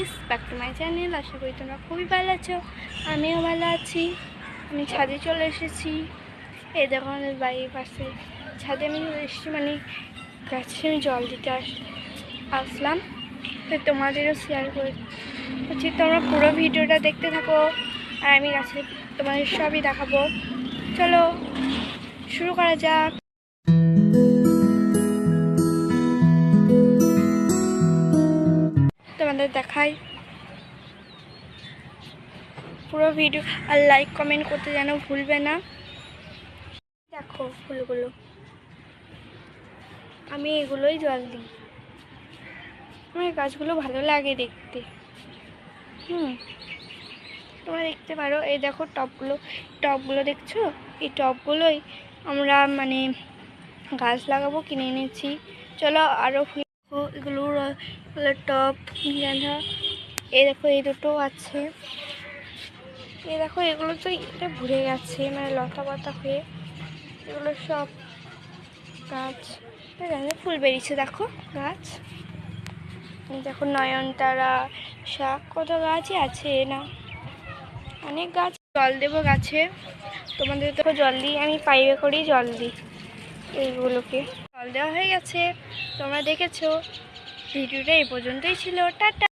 Guys back to my channel আশা করি তোমরা খুবই ভালো আছো। আমিও ভালো আছি। আমি ছাদে চলে এসেছি। এই দেখো আমাদের বাড়ির পাশে। ছাদে আমি চলে এসেছি মানে গাছে আমি জল দিতে আস আসলাম। তো তোমাদেরও শেয়ার করে। হচ্ছে তোমরা পুরো ভিডিওটা দেখতে থাকো। আর আমি গাছে তোমাদের সবই দেখাবো। চলো, শুরু করা যাক। দেখাই। পুরো ভিডিও আর লাইক কমেন্ট করতে যেন ভুলবে না। দেখো ফুলগুলো। আমি এগুলোই জল দিই। আমার গাছগুলো ভালো লাগে দেখতে। হুম। তোমরা দেখতে পারো, এই দেখো টবগুলো টবগুলো দেখছ? এই টবগুলোই আমরা মানে গাছ লাগাবো, কিনে এনেছি। চলো আরও ফুল দেখো, এগুলো র- ফুলের টব গাঁদা এই দেখো এই দুটো আছে। এই দেখো এগুলো তো এটা ভরে গেছে মানে লতা পাতা হয়ে। এগুলো সব গাছ। ফুল বেরিয়েছে দেখো গাছ। দেখো নয়নতারা শাক কত গাছই আছে না অনেক গাছ জল দেবো গাছে। তোমাদের তো জল দিই আমি পাইপে করেই জল দিই এইগুলোকে। জল দেওয়া হয়ে গেছে। তোমরা দেখেছ ভিডিওটা এই পর্যন্তই ছিল। টাটা!